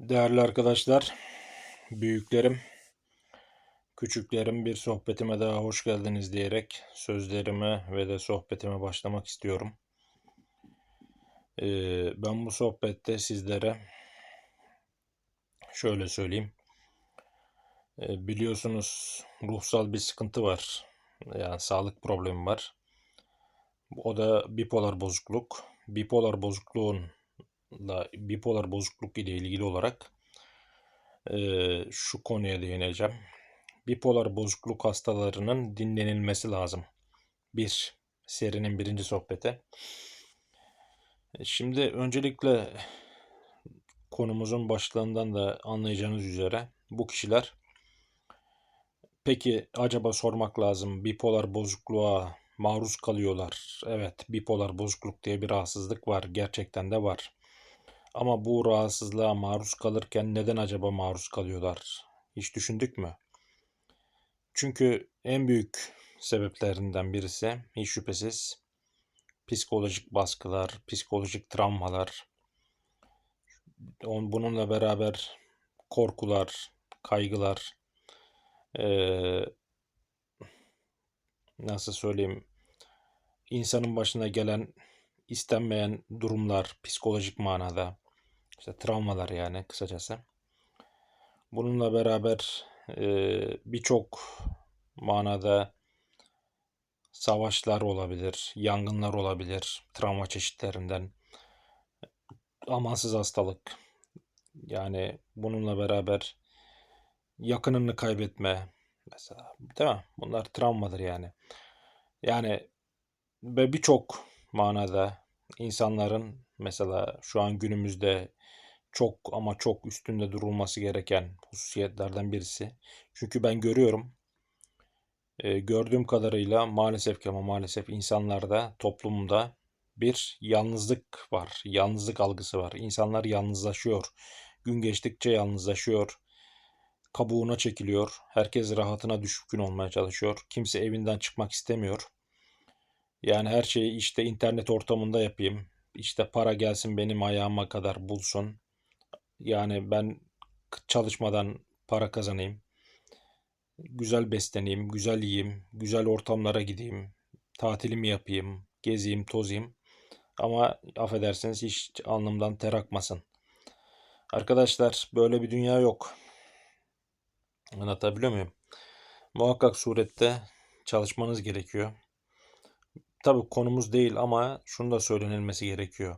Değerli arkadaşlar, büyüklerim, küçüklerim bir sohbetime daha hoş geldiniz diyerek sözlerime ve de sohbetime başlamak istiyorum. Ee, ben bu sohbette sizlere şöyle söyleyeyim. Ee, biliyorsunuz ruhsal bir sıkıntı var. Yani sağlık problemi var. O da bipolar bozukluk. Bipolar bozukluğun da bipolar bozukluk ile ilgili olarak eee, şu konuya değineceğim. Bipolar bozukluk hastalarının dinlenilmesi lazım. Bir, serinin birinci sohbeti. E, Şimdi öncelikle konumuzun başlığından da anlayacağınız üzere bu kişiler peki acaba sormak lazım bipolar bozukluğa maruz kalıyorlar. Evet, bipolar bozukluk diye bir rahatsızlık var. Gerçekten de var. Ama bu rahatsızlığa maruz kalırken neden acaba maruz kalıyorlar? Hiç düşündük mü? Çünkü en büyük sebeplerinden birisi hiç şüphesiz psikolojik baskılar, psikolojik travmalar, bununla beraber korkular, kaygılar, nasıl söyleyeyim, insanın başına gelen istenmeyen durumlar, psikolojik manada, işte travmalar yani kısacası. Bununla beraber eee, birçok manada savaşlar olabilir, yangınlar olabilir, travma çeşitlerinden, amansız hastalık. Yani bununla beraber yakınını kaybetme mesela, değil mi? Bunlar travmadır yani. Yani ve birçok manada insanların mesela şu an günümüzde çok ama çok üstünde durulması gereken hususiyetlerden birisi. Çünkü ben görüyorum, e, gördüğüm kadarıyla maalesef ki ama maalesef insanlarda, toplumda bir yalnızlık var. Yalnızlık algısı var. İnsanlar yalnızlaşıyor. Gün geçtikçe yalnızlaşıyor. Kabuğuna çekiliyor. Herkes rahatına düşkün olmaya çalışıyor. Kimse evinden çıkmak istemiyor. Yani her şeyi işte internet ortamında yapayım. İşte para gelsin benim ayağıma kadar bulsun. Yani ben çalışmadan para kazanayım. Güzel besleneyim, güzel yiyeyim, güzel ortamlara gideyim, tatilimi yapayım, gezeyim, tozayım. Ama affedersiniz hiç alnımdan ter akmasın. Arkadaşlar böyle bir dünya yok. Anlatabiliyor muyum? Muhakkak surette çalışmanız gerekiyor. Tabii konumuz değil ama şunu da söylenilmesi gerekiyor.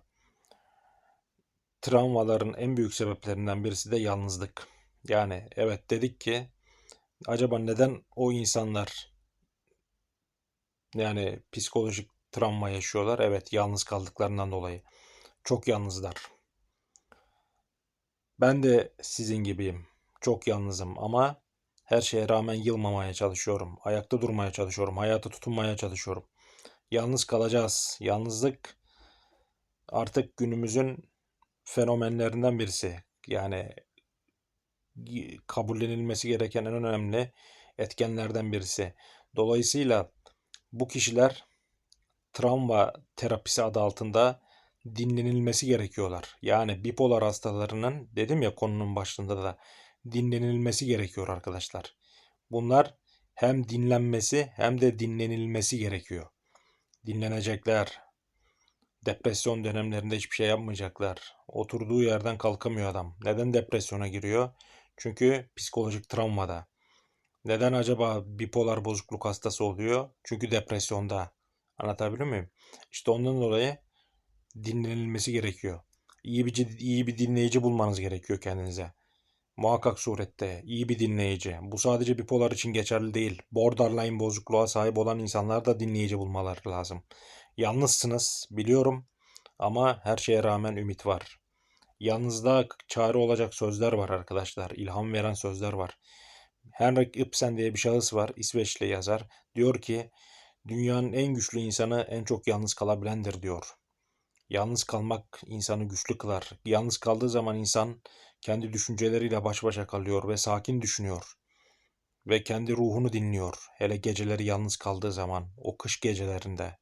Travmaların en büyük sebeplerinden birisi de yalnızlık. Yani evet dedik ki acaba neden o insanlar yani psikolojik travma yaşıyorlar? Evet yalnız kaldıklarından dolayı. Çok yalnızlar. Ben de sizin gibiyim. Çok yalnızım ama her şeye rağmen yılmamaya çalışıyorum. Ayakta durmaya çalışıyorum. Hayata tutunmaya çalışıyorum. Yalnız kalacağız. Yalnızlık artık günümüzün fenomenlerinden birisi. Yani kabullenilmesi gereken en önemli etkenlerden birisi. Dolayısıyla bu kişiler travma terapisi adı altında dinlenilmesi gerekiyorlar. Yani bipolar hastalarının dedim ya konunun başında da dinlenilmesi gerekiyor arkadaşlar. Bunlar hem dinlenmesi hem de dinlenilmesi gerekiyor. Dinlenecekler. Depresyon dönemlerinde hiçbir şey yapmayacaklar. Oturduğu yerden kalkamıyor adam. Neden depresyona giriyor? Çünkü psikolojik travmada. Neden acaba bipolar bozukluk hastası oluyor? Çünkü depresyonda. Anlatabiliyor muyum? İşte ondan dolayı dinlenilmesi gerekiyor. İyi bir iyi bir dinleyici bulmanız gerekiyor kendinize. Muhakkak surette iyi bir dinleyici. Bu sadece bipolar için geçerli değil. Borderline bozukluğa sahip olan insanlar da dinleyici bulmaları lazım. Yalnızsınız biliyorum ama her şeye rağmen ümit var. Yalnızlığa çare olacak sözler var arkadaşlar. İlham veren sözler var. Henrik Ibsen diye bir şahıs var. İsveçli yazar. Diyor ki dünyanın en güçlü insanı en çok yalnız kalabilendir diyor. Yalnız kalmak insanı güçlü kılar. Yalnız kaldığı zaman insan kendi düşünceleriyle baş başa kalıyor ve sakin düşünüyor. Ve kendi ruhunu dinliyor. Hele geceleri yalnız kaldığı zaman, o kış gecelerinde.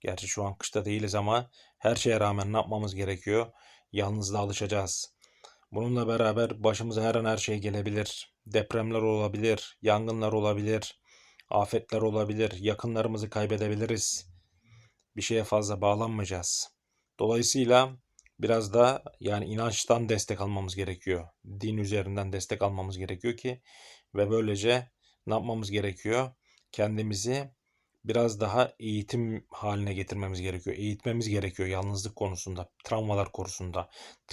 Gerçi şu an kışta değiliz ama her şeye rağmen ne yapmamız gerekiyor? Yalnızlığa alışacağız. Bununla beraber başımıza her an her şey gelebilir. Depremler olabilir, yangınlar olabilir, afetler olabilir, yakınlarımızı kaybedebiliriz. Bir şeye fazla bağlanmayacağız. Dolayısıyla biraz da yani inançtan destek almamız gerekiyor. Din üzerinden destek almamız gerekiyor ki ve böylece ne yapmamız gerekiyor? Kendimizi biraz daha eğitim haline getirmemiz gerekiyor. Eğitmemiz gerekiyor yalnızlık konusunda, travmalar konusunda.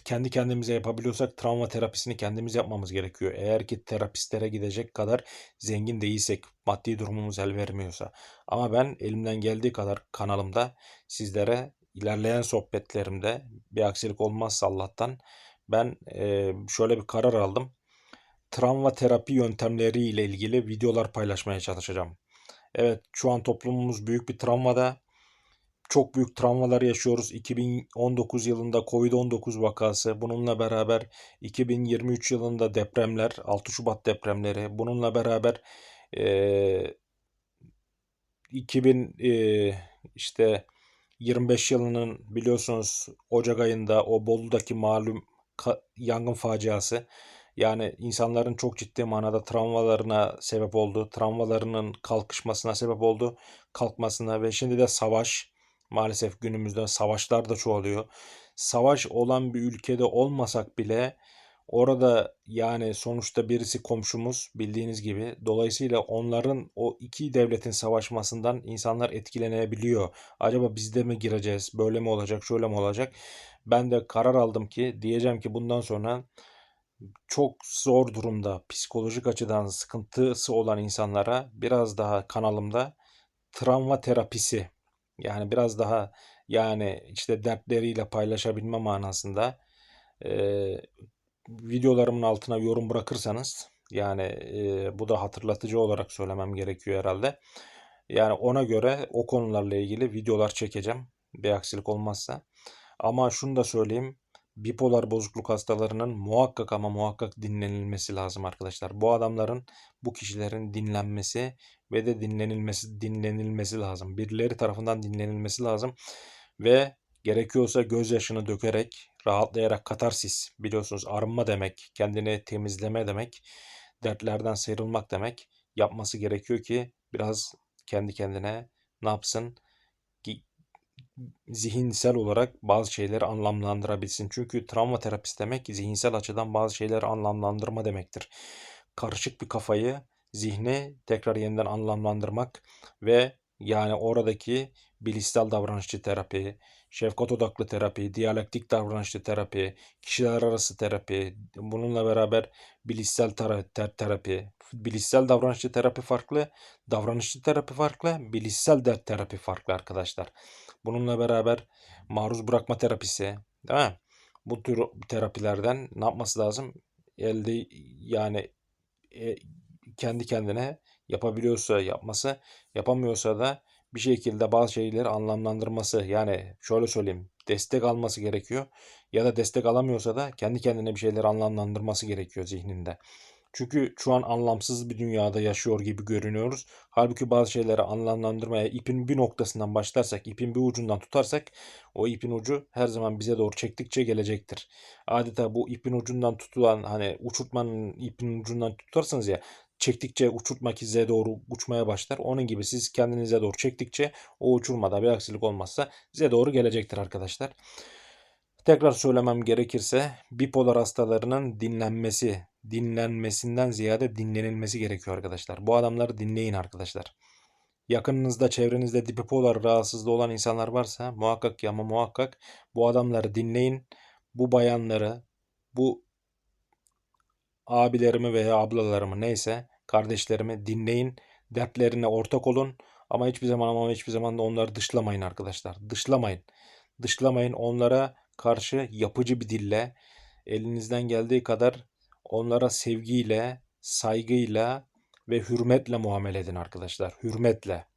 Kendi kendimize yapabiliyorsak travma terapisini kendimiz yapmamız gerekiyor. Eğer ki terapistlere gidecek kadar zengin değilsek, maddi durumumuz el vermiyorsa. Ama ben elimden geldiği kadar kanalımda sizlere ilerleyen sohbetlerimde bir aksilik olmazsa Allah'tan ben şöyle bir karar aldım. Travma terapi yöntemleri ile ilgili videolar paylaşmaya çalışacağım. Evet şu an toplumumuz büyük bir travmada. Çok büyük travmalar yaşıyoruz. 2019 yılında Covid-19 vakası, bununla beraber 2023 yılında depremler, 6 Şubat depremleri, bununla beraber e, 2000 e, işte 25 yılının biliyorsunuz Ocak ayında o Bolu'daki malum yangın faciası yani insanların çok ciddi manada travmalarına sebep oldu. Travmalarının kalkışmasına sebep oldu. Kalkmasına ve şimdi de savaş. Maalesef günümüzde savaşlar da çoğalıyor. Savaş olan bir ülkede olmasak bile orada yani sonuçta birisi komşumuz bildiğiniz gibi. Dolayısıyla onların o iki devletin savaşmasından insanlar etkilenebiliyor. Acaba biz de mi gireceğiz? Böyle mi olacak? Şöyle mi olacak? Ben de karar aldım ki diyeceğim ki bundan sonra çok zor durumda, psikolojik açıdan sıkıntısı olan insanlara biraz daha kanalımda travma terapisi yani biraz daha yani işte dertleriyle paylaşabilme manasında e, videolarımın altına yorum bırakırsanız yani e, bu da hatırlatıcı olarak söylemem gerekiyor herhalde. Yani ona göre o konularla ilgili videolar çekeceğim bir aksilik olmazsa. Ama şunu da söyleyeyim bipolar bozukluk hastalarının muhakkak ama muhakkak dinlenilmesi lazım arkadaşlar. Bu adamların, bu kişilerin dinlenmesi ve de dinlenilmesi dinlenilmesi lazım. Birileri tarafından dinlenilmesi lazım ve gerekiyorsa gözyaşını dökerek, rahatlayarak katarsis biliyorsunuz arınma demek, kendini temizleme demek, dertlerden sıyrılmak demek yapması gerekiyor ki biraz kendi kendine ne yapsın? zihinsel olarak bazı şeyleri anlamlandırabilsin. Çünkü travma terapisi demek zihinsel açıdan bazı şeyleri anlamlandırma demektir. Karışık bir kafayı, zihni tekrar yeniden anlamlandırmak ve yani oradaki bilişsel davranışçı terapi, şefkat odaklı terapi, diyalektik davranışçı terapi, kişiler arası terapi, bununla beraber bilişsel ter terapi, bilişsel davranışçı terapi farklı, davranışçı terapi farklı, bilişsel dert terapi farklı arkadaşlar. Bununla beraber maruz bırakma terapisi, değil mi? Bu tür terapilerden ne yapması lazım? Elde yani e, kendi kendine yapabiliyorsa yapması, yapamıyorsa da bir şekilde bazı şeyleri anlamlandırması. Yani şöyle söyleyeyim, destek alması gerekiyor. Ya da destek alamıyorsa da kendi kendine bir şeyleri anlamlandırması gerekiyor zihninde. Çünkü şu an anlamsız bir dünyada yaşıyor gibi görünüyoruz. Halbuki bazı şeyleri anlamlandırmaya ipin bir noktasından başlarsak, ipin bir ucundan tutarsak o ipin ucu her zaman bize doğru çektikçe gelecektir. Adeta bu ipin ucundan tutulan hani uçurtmanın ipin ucundan tutarsanız ya çektikçe uçurtma size doğru uçmaya başlar. Onun gibi siz kendinize doğru çektikçe o uçurmada bir aksilik olmazsa size doğru gelecektir arkadaşlar. Tekrar söylemem gerekirse bipolar hastalarının dinlenmesi, dinlenmesinden ziyade dinlenilmesi gerekiyor arkadaşlar. Bu adamları dinleyin arkadaşlar. Yakınınızda, çevrenizde bipolar rahatsızlığı olan insanlar varsa muhakkak ya ama muhakkak bu adamları dinleyin. Bu bayanları, bu abilerimi veya ablalarımı neyse kardeşlerimi dinleyin. Dertlerine ortak olun. Ama hiçbir zaman ama hiçbir zaman da onları dışlamayın arkadaşlar. Dışlamayın. Dışlamayın. Onlara karşı yapıcı bir dille elinizden geldiği kadar onlara sevgiyle, saygıyla ve hürmetle muamele edin arkadaşlar. Hürmetle.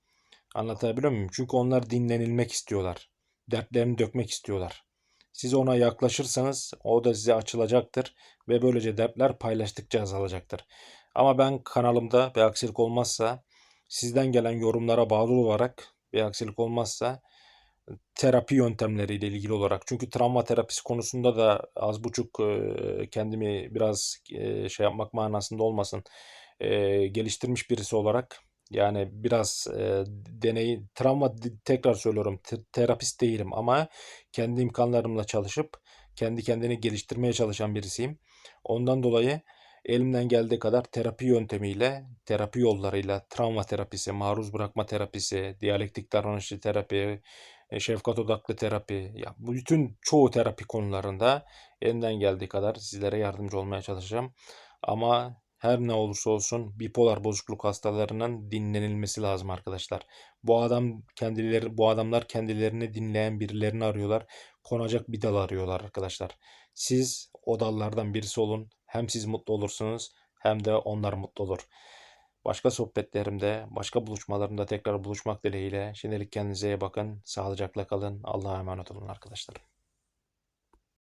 Anlatabiliyor muyum? Çünkü onlar dinlenilmek istiyorlar. Dertlerini dökmek istiyorlar. Siz ona yaklaşırsanız o da size açılacaktır ve böylece dertler paylaştıkça azalacaktır. Ama ben kanalımda bir aksilik olmazsa sizden gelen yorumlara bağlı olarak bir aksilik olmazsa terapi yöntemleriyle ilgili olarak. Çünkü travma terapisi konusunda da az buçuk kendimi biraz şey yapmak manasında olmasın geliştirmiş birisi olarak yani biraz e, deney travma tekrar söylüyorum te- terapist değilim ama kendi imkanlarımla çalışıp kendi kendini geliştirmeye çalışan birisiyim. Ondan dolayı elimden geldiği kadar terapi yöntemiyle, terapi yollarıyla, travma terapisi, maruz bırakma terapisi, diyalektik davranışçı terapi, e, şefkat odaklı terapi, ya bütün çoğu terapi konularında elimden geldiği kadar sizlere yardımcı olmaya çalışacağım. Ama her ne olursa olsun bipolar bozukluk hastalarının dinlenilmesi lazım arkadaşlar. Bu adam kendileri bu adamlar kendilerini dinleyen birilerini arıyorlar. Konacak bir dal arıyorlar arkadaşlar. Siz o dallardan birisi olun. Hem siz mutlu olursunuz hem de onlar mutlu olur. Başka sohbetlerimde, başka buluşmalarımda tekrar buluşmak dileğiyle. Şimdilik kendinize iyi bakın. Sağlıcakla kalın. Allah'a emanet olun arkadaşlar.